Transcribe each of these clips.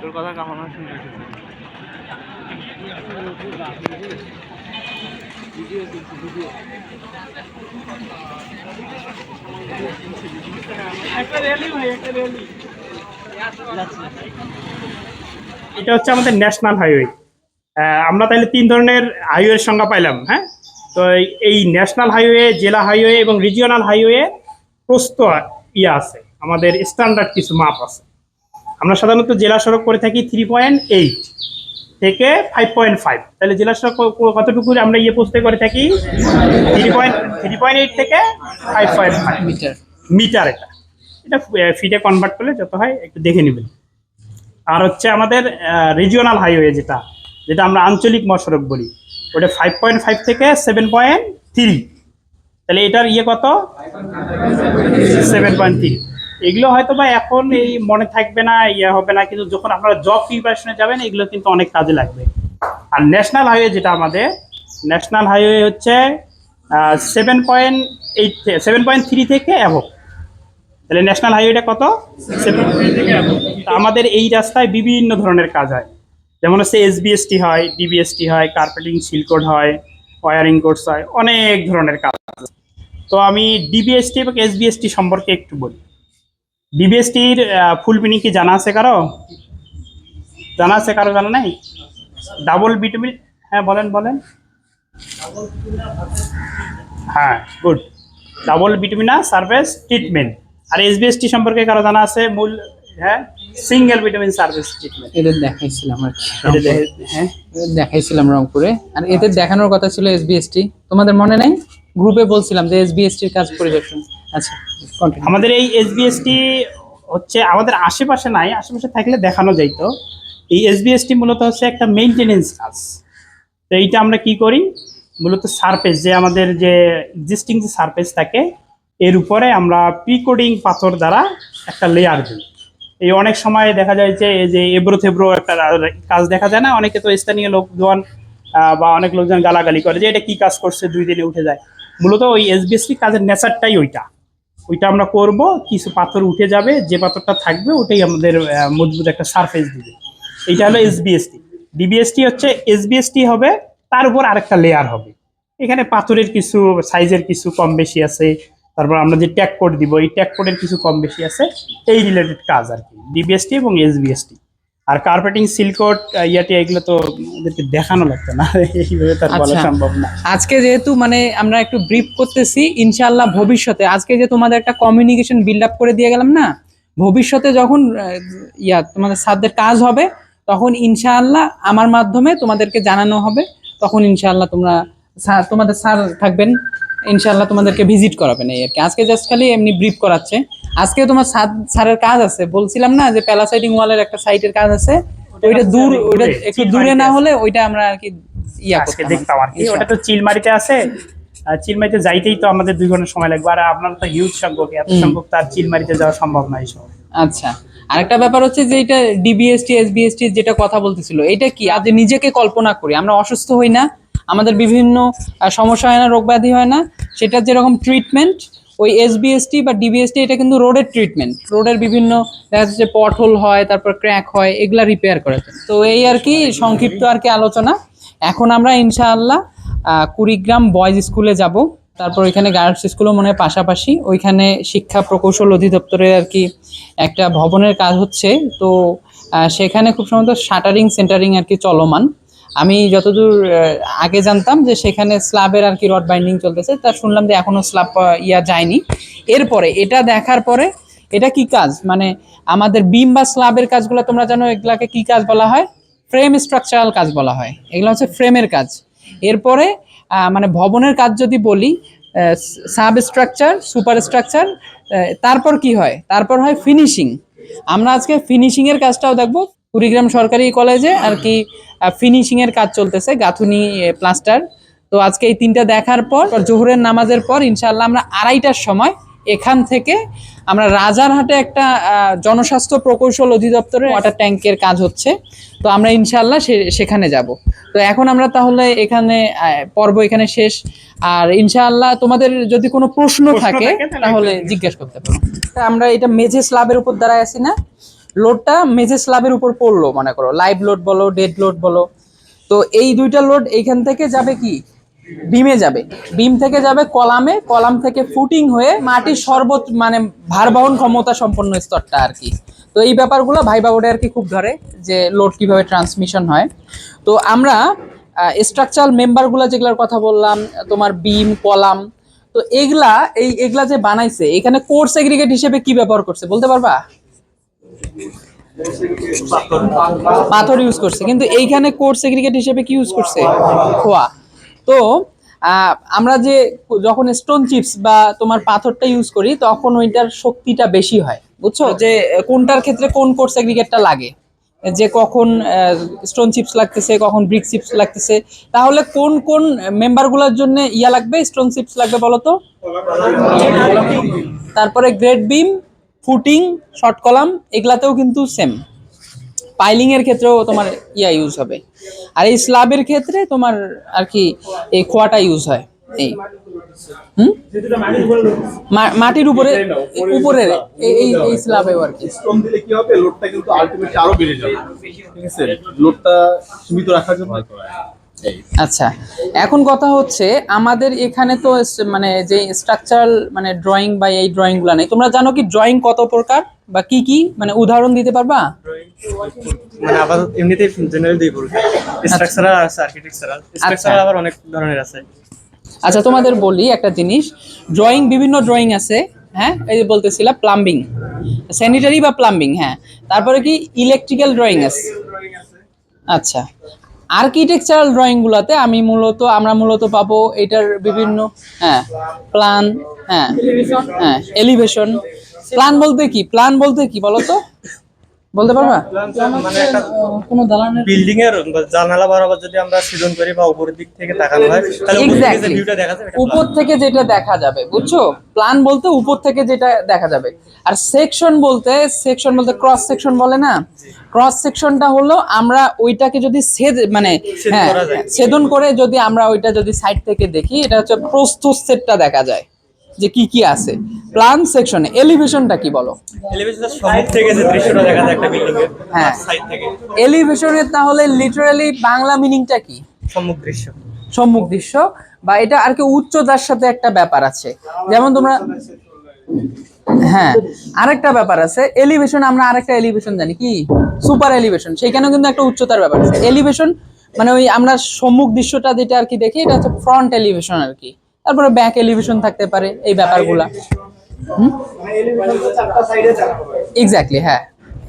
তোর কথা শুনতে এটা হচ্ছে আমাদের ন্যাশনাল হাইওয়ে আমরা তাহলে তিন ধরনের হাইওয়ের সংজ্ঞা পাইলাম হ্যাঁ? তো এই- এই ন্যাশনাল হাইওয়ে জেলা হাইওয়ে এবং রিজিওনাল হাইওয়ে প্রস্ত ইয়ে আছে। আমাদের স্ট্যান্ডার্ড কিছু মাপ আছে। আমরা সাধারণত জেলা সড়ক করে থাকি থ্রি পয়েন্ট এইট থেকে ফাইভ পয়েন্ট ফাইভ তাহলে জেলা সড়ক কতটুকু আমরা ইয়ে পোস্টে করে থাকি? Three point three point eight থেকে five point five metre. Metre এটা। এটা ফিটে কনভার্ট করলে যত হয় একটু দেখে নেবেন। আর হচ্ছে আমাদের রিজিওনাল হাইওয়ে যেটা যেটা আমরা আঞ্চলিক মহাসড়ক বলি ওটা ফাইভ পয়েন্ট ফাইভ থেকে সেভেন পয়েন্ট থ্রি তাহলে এটার ইয়ে কত? সেভেন পয়েন্ট থ্রি এগুলো হয়তো বা এখন এই মনে থাকবে না ইয়ে হবে না, কিন্তু যখন আপনারা জব প্রিপারেশনে যাবেন, এগুলো কিন্তু অনেক কাজে লাগবে। আর ন্যাশনাল হাইওয়ে যেটা আমাদের ন্যাশনাল হাইওয়ে হচ্ছে seven point eight seven point three থেকে অ্যাভো তাহলে ন্যাশনাল হাইওয়েটা কত? সেভেন থেকে আমাদের এই রাস্তায় বিভিন্ন ধরনের কাজ হয়। যেমন হচ্ছে এসবিএসটি হয় ডিবিএসটি হয় কার্পেটিং সিলকোড হয় ওয়ারিং কোর্স হয়, অনেক ধরনের কাজ। তো আমি ডিবিএসটি এবং এসবিএসটি সম্পর্কে একটু বলি। ডিবিএসটির ফুল মিনিং কি জানা আছে কারও? জানা আছে কারও জানা নাই? ডাবল বিটুমিন হ্যাঁ বলেন বলেন। হ্যাঁ good double bituminous service treatment আর এসবিএসটি সম্পর্কে কারও জানা আছে? মূল হ্যাঁ? সিঙ্গেল ভিটামিন সার্ভিস ট্রিটমেন্ট এদের দেখাইছিলাম আর হ্যাঁ? দেখাইছিলাম রংপুরে। আর এদের দেখানোর কথা ছিল এসবিএসটি তোমাদের মনে নাই? গ্রুপে বলছিলাম যে এসবিএসটির কাজ পরিদর্শন আচ্ছা আমাদের এই এসবিএসটি হচ্ছে আমাদের আশেপাশে নাই, আশেপাশে থাকলে দেখানো যাইতো। এই এসবিএসটি মূলত হচ্ছে একটা মেইনটেনেন্স কাজ। তো এইটা আমরা কি করি? মূলত সারফেস যে আমাদের যে এক্সিস্টিং যে সারফেস থাকে, এর উপরে আমরা প্রিকোডিং পাথর দ্বারা একটা লেয়ার দিই। এই অনেক সময় দেখা যায় যে, এই যে এব্রো থেব্রো একটা কাজ দেখা যায় না, অনেকে তো স্থানীয় লোকজন বা অনেক লোকজন গালাগালি করে যে, এটা কি কাজ করছে, দুই দিনে উঠে যায়। মূলত ওই এসবিএসটি কাজের নেচারটাই ওইটা। ওইটা আমরা করব, কিছু পাথর উঠে যাবে, যে পাথরটা থাকবে ওটাই আমাদের মজবুত একটা সারফেস দিবে। এইটা হলো এসবিএসটি ডিবিএসটি হচ্ছে এসবিএসটি হবে, তার উপর আরেকটা লেয়ার হবে। এখানে পাথরের কিছু সাইজের কিছু কম বেশি আছে, তারপর আমরা যে ট্যাগ কোড দিব, এই ট্যাক কোডের কিছু কম বেশি আছে, এই রিলেটেড কাজ আর কি ডিবিএসটি এবং এসবিএসটি আর কার্পেটিং সিলকোট ইয়াটি এগুলো তো ওদেরকে দেখানো লাগতো না এইভাবে তার বলা আচ্ছা। সম্ভব না আজকে যেহেতু মানে আমরা একটু ব্রিফ করতেছি ইনশাআল্লাহ ভবিষ্যতে আজকে যে তোমাদের একটা কমিউনিকেশন বিল্ড আপ করে দিয়ে গেলাম না ভবিষ্যতে যখন ইয়া তোমাদের সাধ্যের কাজ হবে তখন ইনশাআল্লাহ আমার মাধ্যমে তোমাদেরকে জানানো হবে তখন ইনশাআল্লাহ তোমরা স্যার তোমাদের স্যার থাকবেন ইনশাআল্লাহ তোমাদেরকে ভিজিট করাবেন এই আর কি। আজকে জাস্ট খালি এমনি ব্রিফ করাচ্ছে। আজকে তোমার স্যার স্যারের কাজ আছে। বলছিলাম না যে প্যালাসাইডিং ওয়ালের একটা সাইটের কাজ আছে। ওইটা দূর ওইটা একটু দূরে না হলে ওইটা আমরা আর কি ইয়া আজকে দেখতাম আর কি। ওটা তো চিলমারিতে আছে। চিলমারিতে যাইতেই তো আমাদের দুই ঘণ্টা সময় লাগবে। আর আপনার তো হিউজ সংখ্যক এত সংখ্যক তার চিলমারিতে যাওয়া সম্ভব নয় সময় আচ্ছা। আরেকটা ব্যাপার হচ্ছে যে এটা ডিবিএসটি এসবিএসটি যেটা কথা বলতেছিল এটা কি? আজ নিজেকে কল্পনা করি। আমরা অসুস্থ হই না আমাদের বিভিন্ন সমস্যা হয় না রোগ ব্যাধি হয় না। সেটার যেরকম ট্রিটমেন্ট ওই এসবিএসটি বা ডিবিএসটি এটা কিন্তু রোডের ট্রিটমেন্ট রোডের বিভিন্ন, দেখা যাচ্ছে পট হোল হয়, তারপর ক্র্যাক হয়, এগুলা রিপেয়ার করে তো এই আর কি, সংক্ষিপ্ত আর কি আলোচনা। এখন আমরা ইনশাআল্লাহ কুড়িগ্রাম বয়েজ স্কুলে যাব। তারপর ওইখানে গার্লস স্কুলও মনে হয় পাশাপাশি। ওইখানে শিক্ষা প্রকৌশল অধিদপ্তরের আর কি একটা ভবনের কাজ হচ্ছে। তো সেখানে খুব সম্ভবত শাটারিং, সেন্টারিং আর কি চলমান। আমি যতদূর আগে জানতাম যে সেখানে স্ল্যাবের আর কি রড বাইন্ডিং চলতেছে, তা শুনলাম যে এখনও স্ল্যাব ইয়া যায়নি। এরপরে, এটা দেখার পরে, এটা কি কাজ? মানে আমাদের বিম বা স্ল্যাবের কাজগুলো তোমরা জানো, এগুলাকে কি কাজ বলা হয়? ফ্রেম স্ট্রাকচারাল কাজ বলা হয়। এগুলো হচ্ছে ফ্রেমের কাজ। এরপরে মানে ভবনের কাজ যদি বলি সাব স্ট্রাকচার, সুপার স্ট্রাকচার তারপর কি হয়? তারপর হয় ফিনিশিং। আমরা আজকে ফিনিশিংয়ের কাজটাও দেখব। কুড়িগ্রাম সরকারি কলেজে আর কি ফিনিশিং এর কাজ চলতেছে গাঁথুনি প্লাস্টার তো আজকে এই তিনটা দেখার পর জোহরের নামাজের পর ইনশাআল্লাহ আমরা আড়াইটার সময় এখান থেকে আমরা রাজারহাটে একটা আহ, জনস্বাস্থ্য প্রকৌশল অধিদপ্তরের ওয়াটার ট্যাঙ্কের কাজ হচ্ছে। তো আমরা ইনশাল্লাহ সে- সেখানে যাব। তো এখন আমরা তাহলে এখানে আহ, পর্ব এখানে শেষ। আর ইনশাআল্লাহ তোমাদের যদি কোনো প্রশ্ন থাকে তাহলে তাহলে জিজ্ঞেস করতে পারো। তা আমরা এটা মেঝে স্লাবের উপর দাঁড়ায় আছি না? লোডটা মেঝে স্ল্যাবের উপর পড়ল, মনে করো। লাইভ লোড বলো, ডেড লোড বলো। তো এই দুইটা লোড এইখান থেকে যাবে কি? বিমে যাবে। বিম থেকে যাবে কলামে। কলাম থেকে ফুটিং হয়ে মাটির সর্বোচ্চ মানে ভারবহন ক্ষমতা সম্পন্ন স্তরটা আর কি। তো এই ব্যাপারগুলো ভাইবা বোর্ডে আর কি খুব ধরে যে লোড কীভাবে ট্রান্সমিশন হয়। তো আমরা স্ট্রাকচারাল মেম্বারগুলো যেগুলোর কথা বললাম, তোমার বিম, কলাম, তো এগুলা, এই এগুলা যে বানাইছে, এখানে কোর্স এগ্রিগেট হিসেবে কি ব্যবহার করছে, বলতে পারবা? পাথর ইউজ করছে। কিন্তু এইখানে কোর্স এগ্রিগেট হিসেবে কি ইউজ করছে? খোয়া। তো আমরা যে যখন স্টোন চিপস বা তোমার পাথরটা ইউজ করি, তখন ওইটার শক্তিটা বেশি হয়। বুঝছ? যে, কোনটার ক্ষেত্রে কোন কোর্স এগ্রিগেটটা লাগে? যে কখন স্টোন চিপস লাগতেছে, কখন ব্রিক চিপস লাগতেছে। তাহলে কোন কোন মেম্বারগুলোর জন্য ইয়া লাগবে? স্টোন চিপস লাগবে বলো তো? তারপরে grade beam footing short column এগুলাতেও কিন্তু সেম পাইলিং এর ক্ষেত্রেও তোমার ইয়া ইউজ হবে। আর এই স্ল্যাবের ক্ষেত্রে তোমার আর কি এই খোয়াটা ইউজ হয়। এই। মাটির উপরে উপরে, এই, এই- স্ল্যাবেও আর কি। স্টোন দিলে কি হবে? লোডটা কিন্তু আলটিমেটলি আরও বেড়ে যাবে। ঠিক আছে? লোডটা সীমিত রাখার জন্য আচ্ছা এখন কথা হচ্ছে আমাদের এখানে তো মানে যে স্ট্রাকচারাল মানে ড্রয়িং বা এই ড্রয়িংগুলো নেই তোমরা জানো কি ড্রয়িং কত প্রকার বা কি কি? মানে উদাহরণ দিতে পারবা? মানে আপাতত এমনিতেই জেনারেল দুই প্রকার। স্ট্রাকচারাল আছে আর্কিটেকচারাল স্ট্রাকচারাল আবার অনেক ধরনের আছে। আচ্ছা তোমাদের বলি একটা জিনিস ড্রয়িং বিভিন্ন ড্রয়িং আছে হ্যাঁ? এই যে বলতেছিলাম প্লাম্বিং স্যানিটারি বা প্লাম্বিং হ্যাঁ? তারপরে কি ইলেকট্রিক্যাল ড্রয়িং আছে। আচ্ছা। আর্কিটেকচারাল ড্রয়িংগুলোতে আমি মূলত আমরা মূলত পাবো এটার বিভিন্ন হ্যাঁ প্ল্যান হ্যাঁ হ্যাঁ এলিভেশন প্ল্যান বলতে কি? প্ল্যান বলতে কি বলো তো বলতে পারবা? মানে একটা কোনো দালানের বিল্ডিং এর জানালা বরাবর যদি আমরা সৃজন করি বা উপরের দিক থেকে তাকানো হয় তাহলে উপর থেকে যে ভিউটা দেখা যাবে উপর থেকে যেটা দেখা যাবে বুঝছ? প্ল্যান বলতে উপর থেকে যেটা দেখা যাবে। আর সেকশন বলতে সেকশন বলতে ক্রস সেকশন বলে না? ক্রস সেকশনটা হলো আমরা ওইটাকে যদি ছেদ মানে হ্যাঁ ছেদন করে যদি আমরা ওইটা যদি সাইড থেকে দেখি এটা হচ্ছে প্রস্তুত সেটটা দেখা যায় যে কি কি আছে। প্ল্যান সেকশনে এলিভেশনটা কি বলো? হ্যাঁ। এলিভেশনের তাহলে লিটারালি বাংলা মিনিংটা কি? সম্মুখ দৃশ্য। সম্মুখ দৃশ্য বা এটা আর কি উচ্চতার সাথে একটা ব্যাপার আছে। যেমন তোমরা হ্যাঁ আরেকটা ব্যাপার আছে। এলিভেশন আমরা আরেকটা এলিভেশন জানি কি? সুপার এলিভেশন সেখানেও কিন্তু একটা উচ্চতার ব্যাপার আছে। এলিভেশন মানে ওই আমরা সম্মুখ দৃশ্যটা যেটা আর কি দেখি এটা হচ্ছে ফ্রন্ট এলিভেশন আর কি। তারপরে ব্যাক এলিভেশন থাকতে পারে এই ব্যাপারগুলা। এক্স্যাক্টলি হ্যাঁ।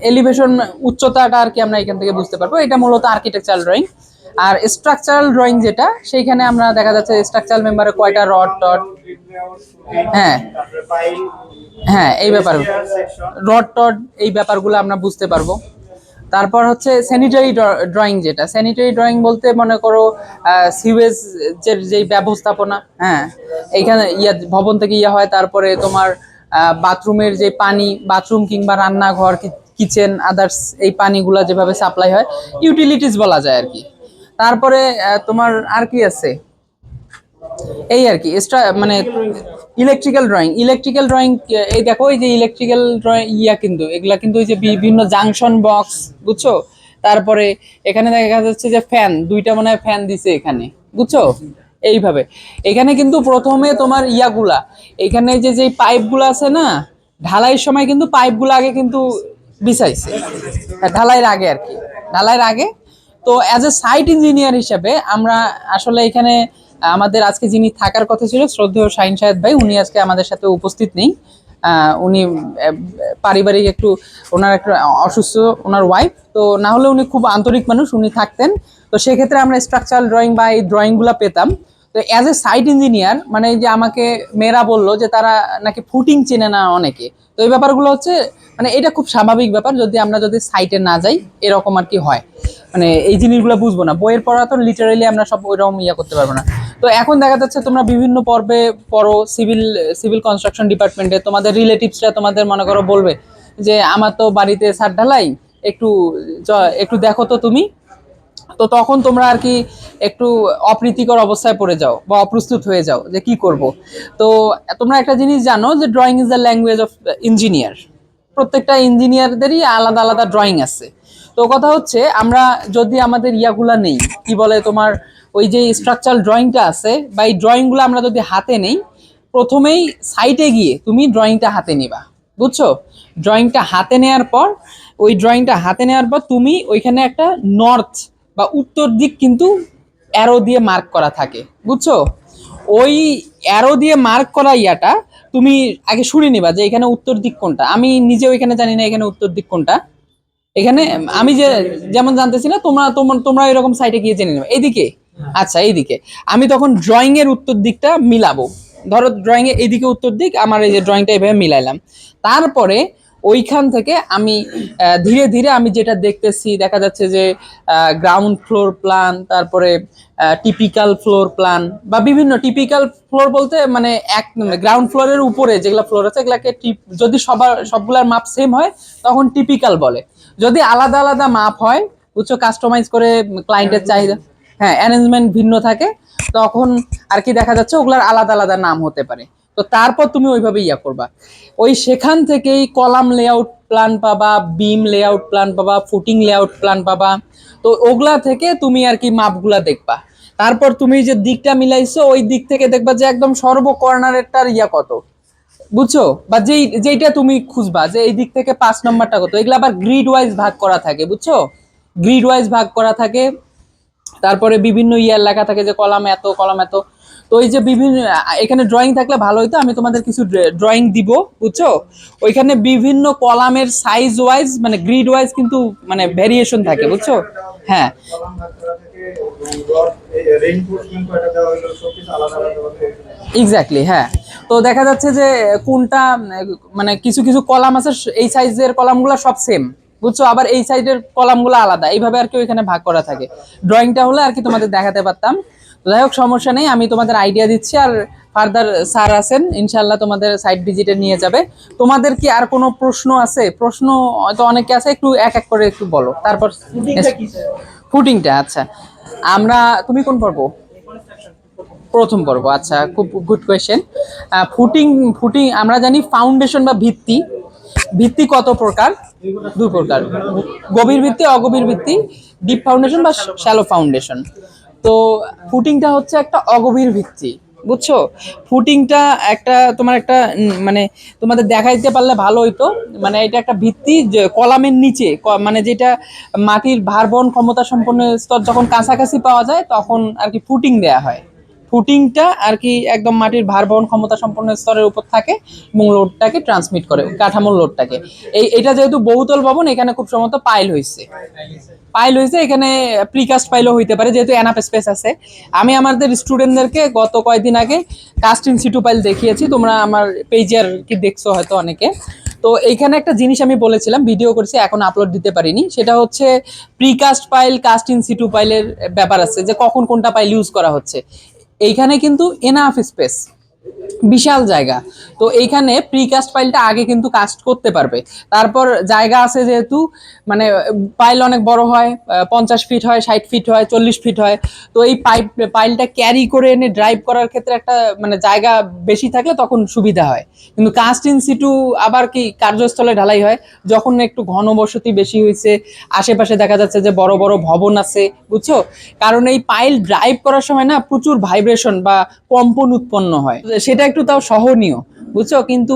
এলিভেশন উচ্চতাটা আর কি আমরা এখান থেকে বুঝতে পারব। এটা মূলত আর্কিটেকচারাল ড্রয়িং আর স্ট্রাকচারাল ড্রয়িং যেটা, সেইখানে আমরা দেখা যাচ্ছে স্ট্রাকচারাল মেম্বারে কয়টা রড টড হ্যাঁ। হ্যাঁ এই ব্যাপার রড টড এই ব্যাপারগুলো আমরা বুঝতে পারব। তারপর হচ্ছে স্যানিটারি ড্রয়িং যেটা। স্যানিটারি ড্রয়িং বলতে মনে করো সিওয়েজ যেই ব্যবস্থাপনা হ্যাঁ। এইখানে ইয়া ভবন থেকে ইয়া হয়, তারপরে তোমার বাথরুমের যে পানি, বাথরুম কিংবা রান্নাঘর কিচেন আদার্স এই পানিগুলা যেভাবে সাপ্লাই হয় ইউটিলিটিস বলা যায় আর কি। তারপরে তোমার আর কি আছে? এই আর কি এক্সট্রা মানে ইলেকট্রিক্যাল ড্রয়িং ইলেকট্রিক্যাল ড্রয়িং এই দেখো, এই যে ইলেকট্রিক্যাল ড্রয়িং ইয়া কিন্তু, এগুলা কিন্তু ওই যে বিভিন্ন জাংশন বক্স বুঝছ? তারপরে এখানে দেখা যাচ্ছে যে ফ্যান দুইটা মনে হয় ফ্যান দিছে এখানে, বুঝছ? এইভাবে। এখানে কিন্তু প্রথমে তোমার ইয়াগুলা। এখানে যে যে পাইপগুলো আছে না, ঢালাইয়ের সময় কিন্তু পাইপগুলো আগে কিন্তু বিছাইছে। ঢালাইয়ের আগে আর কি। ঢালাইয়ের আগে। তো অ্যাজ এ সাইট ইঞ্জিনিয়ার হিসাবে আমরা আসলে এখানে, আমাদের আজকে যিনি থাকার কথা ছিল শ্রদ্ধেয় শাহিন সাহেব ভাই, উনি আজকে আমাদের সাথে উপস্থিত নেই। উনি পারিবারিক একটু, ওনার একটু অসুস্থ, ওনার ওয়াইফ তো না হলে উনি খুব আন্তরিক মানুষ, উনি থাকতেন। তো সেক্ষেত্রে আমরা স্ট্রাকচারাল ড্রয়িং বা এই ড্রয়িংগুলো পেতাম। তো অ্যাজ এ সাইট ইঞ্জিনিয়ার মানে যে আমাকে মেয়েরা বলল যে তারা নাকি ফুটিং চেনে না অনেকে। তো এই ব্যাপারগুলো হচ্ছে মানে এটা খুব স্বাভাবিক ব্যাপার, যদি আমরা যদি সাইটে না যাই, এরকম আর কি হয়। মানে এই জিনিসগুলো বুঝব না। বইয়ের পড়া তো লিটারালি আমরা সব ওইরকম ইয়ে করতে পারব না। তো এখন দেখা যাচ্ছে তোমরা বিভিন্ন পর্বে পড়ো সিভিল সিভিল কনস্ট্রাকশন ডিপার্টমেন্টে তোমাদের রিলেটিভসরা তোমাদের, মনে করো, বলবে যে, আমার তো বাড়িতে সার ঢালাই, একটু একটু দেখো তো তুমি। তো তখন তোমরা আর কি একটু অপ্রীতিকর অবস্থায় পড়ে যাও বা অপ্রস্তুত হয়ে যাও যে কি করব। তো তোমরা একটা জিনিস জানো যে drawing is the language of engineer প্রত্যেকটা ইঞ্জিনিয়ারদেরই আলাদা আলাদা ড্রয়িং আছে। তো কথা হচ্ছে, আমরা যদি আমাদের ইয়াগুলা নেই, কি বলে তোমার ওই যে স্ট্রাকচারাল ড্রয়িংটা আছে, বা এই ড্রয়িংগুলো আমরা যদি হাতে নেই, প্রথমেই সাইটে গিয়ে তুমি ড্রয়িংটা হাতে নিবা, বুঝছ? ড্রয়িংটা হাতে নেওয়ার পর, ওই ড্রয়িংটা হাতে নেওয়ার পর তুমি ওইখানে একটা নর্থ বা উত্তর দিক কিন্তু অ্যারো দিয়ে মার্ক করা থাকে, বুঝছ? ওই অ্যারো দিয়ে মার্ক করা ইয়াটা তুমি আগে শুনে নিবা যে এখানে উত্তর দিক কোনটা। আমি নিজে ওইখানে জানি না এখানে উত্তর দিক কোনটা। এখানে আমি যে, যেমন জানতেছি না, তোমরা তোমরা এরকম সাইটে গিয়ে জেনে নেবে। এইদিকে আচ্ছা এইদিকে। আমি তখন ড্রয়িং এর উত্তর দিকটা মিলাবো। ধরো ড্রয়িং এর এইদিকে উত্তর দিক আমার এই যে ড্রয়িংটা এইভাবে মিলাইলাম। তারপরে ওইখান থেকে আমি ধীরে ধীরে আমি যেটা দেখতেছি দেখা যাচ্ছে যে গ্রাউন্ড ফ্লোর প্ল্যান তারপরে টিপিক্যাল ফ্লোর প্ল্যান বা বিভিন্ন টিপিক্যাল ফ্লোর বলতে মানে এক গ্রাউন্ড ফ্লোরের উপরে যেগুলো ফ্লোর আছে এগুলাকে টিপ- যদি সবার সবগুলার মাপ সেম হয় তখন টিপিক্যাল বলে। যদি আলাদা আলাদা মাপ হয় বুঝছ? কাস্টমাইজ করে ক্লায়েন্টের চাহিদা হ্যাঁ অ্যারেঞ্জমেন্ট ভিন্ন থাকে, তখন আর কি দেখা যাচ্ছে ওগুলার আলাদা আলাদা নাম হতে পারে। তো তারপর তুমি ওইভাবে ইয়া করবা। ওই সেখান থেকেই কলাম লেআউট প্ল্যান পাবা বিম লেআউট প্ল্যান পাবা ফুটিং লেআউট প্ল্যান পাবা। তো ওগুলা থেকে তুমি আর কি মাপগুলা দেখবা। তারপর তুমি যে দিকটা মিলাইছো, ওই দিক থেকে দেখবা যে একদম সর্ব কর্নারেরটার ইয়া কত। বুঝছ? বা যেই, যেইটা তুমি খুঁজবা, যে এই দিক থেকে পাঁচ নম্বরটা কত। এগুলো আবার গ্রিড ওয়াইজ ভাগ করা থাকে, বুঝছ? গ্রিড ওয়াইজ ভাগ করা থাকে তারপরে বিভিন্ন ইয়ার লেখা থাকে যে কলাম এত কলাম এত। তো এই যে বিভিন্ন, এখানে ড্রয়িং থাকলে ভালো হইতো, আমি তোমাদের কিছু ড্রয়িং দিব, বুঝছ? ওইখানে বিভিন্ন কলামের সাইজ ওয়াইজ মানে গ্রিড ওয়াইজ কিন্তু মানে ভেরিয়েশন থাকে, বুঝছ? হ্যাঁ। এক্স্যাক্টলি হ্যাঁ। তো দেখা যাচ্ছে যে কোনটা মানে কিছু কিছু কলাম আছে, এই সাইজের কলামগুলো সব সেম বুঝছ? আবার এই সাইডের কলামগুলো আলাদা। এইভাবে আর কি ওইখানে ভাগ করা থাকে। ড্রয়িংটা হলে আর কি তোমাদের দেখাতে পারতাম। যাই হোক সমস্যা নেই। আমি তোমাদের আইডিয়া দিচ্ছি আর ফার্দার স্যার আছেন। ইনশাল্লাহ তোমাদের সাইট ভিজিটে নিয়ে যাবে। তোমাদের কি আর কোনো প্রশ্ন আছে? প্রশ্ন হয়তো অনেকে আছে। একটু এক এক করে একটু বলো। তারপর ফুটিংটা আচ্ছা। আমরা তুমি কোন পর্ব? প্রথম পর্ব। আচ্ছা খুব গুড কোয়েশ্চেন ফুটিং ফুটিং আমরা জানি ফাউন্ডেশন বা ভিত্তি। ভিত্তি কত প্রকার? দুই প্রকার। গভীর ভিত্তি, অগভীর ভিত্তি ডিপ ফাউন্ডেশন বা শ্যালো ফাউন্ডেশন তো ফুটিংটা হচ্ছে একটা অগভীর ভিত্তি, বুঝছ? ফুটিংটা একটা তোমার একটা মানে তোমাদের দেখাইতে পারলে ভালো হইতো। মানে এটা একটা ভিত্তি যে কলামের নিচে মানে যেটা মাটির ভারবহন ক্ষমতা সম্পন্ন স্তর যখন কাছাকাছি পাওয়া যায়, তখন আর কি ফুটিং দেয়া হয়। ফুটিংটা আর কি একদম মাটির ভার বহন ক্ষমতা সম্পন্ন স্তরের উপর থাকে এবং লোডটাকে ট্রান্সমিট করে, কাঠামোর লোডটাকে। এই, এটা যেহেতু বহুতল ভবন, এখানে খুব সম্ভবত পাইল হয়েছে পাইল হয়েছে এখানে প্রিকাস্ট পাইলও হইতে পারে, যেহেতু এনাফ স্পেস আছে। আমি আমাদের স্টুডেন্টদেরকে গত কয়েকদিন আগে কাস্ট ইন সিটু পাইল দেখিয়েছি, তোমরা আমার পেজে আর কি দেখছ হয়তো অনেকে। তো এইখানে একটা জিনিস আমি বলেছিলাম ভিডিও করেছি, এখন আপলোড দিতে পারিনি। সেটা হচ্ছে precast pile cast in situ পাইলের ব্যাপার আছে, যে কখন কোনটা পাইল ইউজ করা হচ্ছে। এইখানে কিন্তু এনাফ স্পেস বিশাল জায়গা। তো এইখানে প্রিকাস্ট পাইলটা আগে কিন্তু কাস্ট করতে পারবে। তারপর জায়গা আছে যেহেতু মানে পাইল অনেক বড় হয় পঞ্চাশ ফিট হয়, ষাট ফিট হয়, চল্লিশ ফিট হয়। তো এই পাইপ পাইলটা ক্যারি করে এনে ড্রাইভ করার ক্ষেত্রে একটা মানে জায়গা বেশি থাকলে তখন সুবিধা হয়। কিন্তু কাস্ট ইন সিটু আবার কি কার্যস্থলে ঢালাই হয়, যখন একটু ঘনবসতি বেশি হয়েছে আশেপাশে দেখা যাচ্ছে যে বড় বড় ভবন আছে, বুঝছ? কারণ এই পাইল ড্রাইভ করার সময় না প্রচুর ভাইব্রেশন বা কম্পন উৎপন্ন হয়। সেটা একটু তাও সহনীয়, বুঝছ? কিন্তু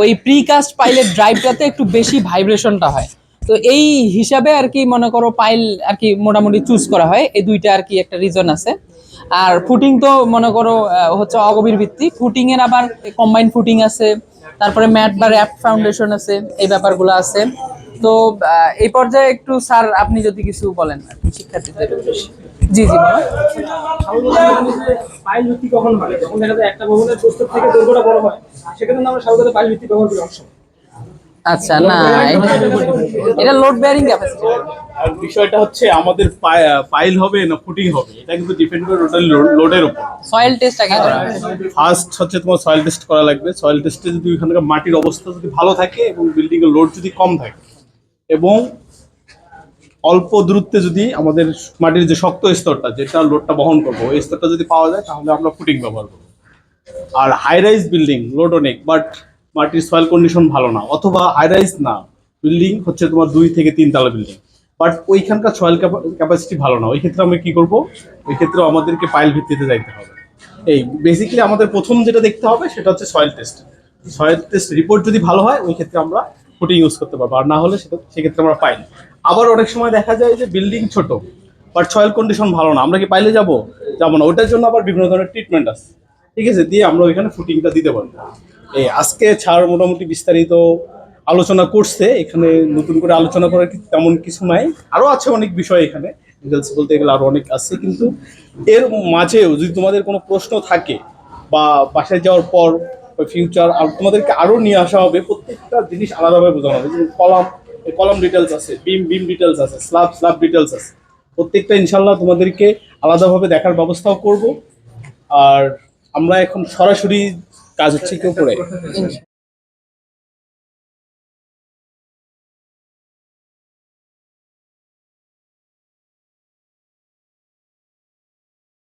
ওই প্রিকাস্ট পাইলের ড্রাইভটাতে একটু বেশি ভাইব্রেশনটা হয়। তো এই হিসাবে আর কি মনে করো পাইল আর কি মোটামুটি চুজ করা হয়। এই দুইটা আর কি একটা রিজন আছে। আর ফুটিং তো মনে করো হচ্ছে অগভীর ভিত্তি। ফুটিং এর আবার কম্বাইন ফুটিং আছে। তারপরে ম্যাট বা র্যাপ ফাউন্ডেশন আছে, এই ব্যাপারগুলো আছে। তো এই পর্যায়ে একটু স্যার আপনি যদি কিছু বলেন শিক্ষার্থীদের উদ্দেশ্যে। জি জি। ভিত্তি কখন হয় যখন দেখা যায় একটা ভবনের প্রস্তুত থেকে দৈর্ঘ্যটা বড় হয় সেক্ষেত্রে আমরা স্বাভাবিকত পাইল ভিত্তি ব্যবহার করি অংশ আচ্ছা না এটা- লোড বেয়ারিং ক্যাপাসিটি আর বিষয়টা হচ্ছে আমাদের পাইল হবে না ফুটিং হবে এটা কিন্তু ডিপেন্ড করে টোটাল লোডের উপর। সয়েল টেস্ট আগে করা ফার্স্ট হচ্ছে তোমার সয়েল টেস্ট করা লাগবে। সয়েল টেস্টে যদি ওইখানকার মাটির অবস্থা যদি ভালো থাকে এবং বিল্ডিং এর লোড যদি কম থাকে এবং অল্প দূরত্বে যদি আমাদের মাটির যে শক্ত স্তরটা, যেটা লোডটা বহন করব, ওই স্তরটা যদি পাওয়া যায়, তাহলে আমরা ফুটিং ব্যবহার করব। আর হাই রাইজ বিল্ডিং লোড অনেক বাট মাটির সয়েল কন্ডিশন ভালো না, অথবা হাইরাইজ না বিল্ডিং হচ্ছে তোমার দুই থেকে তিন তলা বিল্ডিং বাট ওইখানকার সয়েল ক্যাপাসিটি ভালো না, ওই ক্ষেত্রে আমরা কি করব? ওই ক্ষেত্রে আমাদেরকে পাইল ভিত্তিতে যাইতে হবে। এই বেসিক্যালি আমাদের প্রথম যেটা দেখতে হবে, সেটা হচ্ছে soil test soil test report যদি ভালো হয়, ওই ক্ষেত্রে আমরা ফুটিং ইউজ করতে পারব, আর না হলে সেটা, সেক্ষেত্রে আমরা পাই আবার অনেক সময় দেখা যায় যে বিল্ডিং ছোট বাট সয়েল কন্ডিশন ভালো না। আমরা কি পাইলে যাব? যাব না। ওটার জন্য আবার বিভিন্ন ধরনের ট্রিটমেন্ট আছে। ঠিক আছে? দিয়ে আমরা ওইখানে ফুটিংটা দিতে পারব। এই আজকে ছাড় মোটামুটি বিস্তারিত আলোচনা করছে। এখানে নতুন করে আলোচনা করার তেমন কিছু নাই। আরও আছে অনেক বিষয় এখানে। ডিটেলস বলতে গেলে আরও অনেক আছে। কিন্তু এর মাঝেও যদি তোমাদের কোনো প্রশ্ন থাকে বা বাসায় যাওয়ার পর ফিউচার আর তোমাদেরকে আরও নিয়ে আসা হবে, প্রত্যেকটা জিনিস আলাদাভাবে বোঝানো হবে। যেমন কলাম কলাম ডিটেলস আছে বিম বিম ডিটেলস আছে স্লাব স্লাব ডিটেলস আছে। প্রত্যেকটা ইনশাল্লাহ তোমাদেরকে আলাদাভাবে দেখার ব্যবস্থাও করব। আর আমরা এখন সরাসরি কাজ হচ্ছে কেউ করে